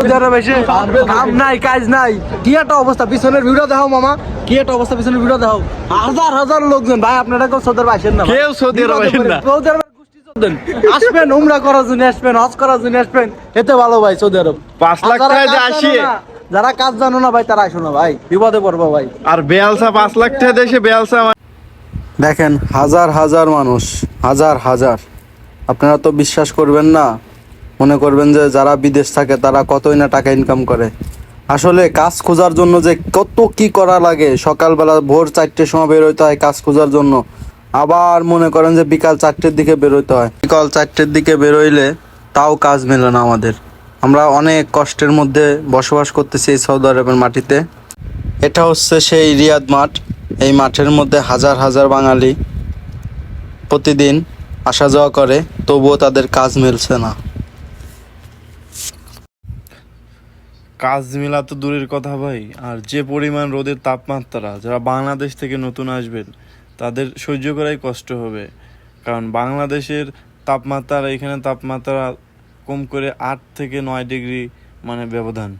Saudi আরবে এসে কাম নাই কাজ নাই। কি একটা অবস্থা পিছনের ভিডিও দেখাও মামা। কি একটা অবস্থা পিছনের ভিডিও দেখাও। হাজার হাজার লোকজন ভাই আপনারা কেউ সৌদি আরবে না কেউ সৌদি আরবে না। সৌদি আরবের আসবেন উমরা করার জন্য আসবেন হজ করার জন্য আসবেন। এতে ভালো ভাই সৌদি আরব। পাঁচ লাখ যারা টাকা যে কাজ জানো না, যারা কাজ জানো না ভাই তারা আসো না ভাই। বিপদে পড়ব ভাই। আর বেয়ালসা পাঁচ লাখ টাকা দেশে বেয়ালসা দেখেন হাজার হাজার মানুষ হাজার হাজার। আপনারা তো বিশ্বাস করবেন না মনে করবেন যে যারা বিদেশ থাকে, তারা কতই না টাকা ইনকাম করে। আসলে কাজ খোঁজার জন্য যে কত কি করা লাগে, সকালবেলা ভোর চারটের সময় বেরোতে হয় কাজ খোঁজার জন্য। আবার মনে করেন যে বিকাল চারটের দিকে বেরোতে হয়। বিকাল চারটের দিকে বেরোইলে তাও কাজ মেলে না আমাদের। আমরা অনেক কষ্টের মধ্যে বসবাস করতেছি এই সৌদি আরবের মাটিতে। এটা হচ্ছে সেই রিয়াদ মাঠ। এই মাঠের মধ্যে হাজার হাজার বাঙালি প্রতিদিন আসা যাওয়া করে, তবুও তাদের কাজ মিলছে না। কাজ মেলা তো দূরের কথা ভাই। আর যে পরিমাণ রোদের তাপমাত্রা যারা বাংলাদেশ থেকে নতুন আসবেন, তাদের সহ্য করাই কষ্ট হবে। কারণ বাংলাদেশের তাপমাত্রা, এখানে তাপমাত্রা কম করে আট থেকে নয় ডিগ্রি মানে ব্যবধান।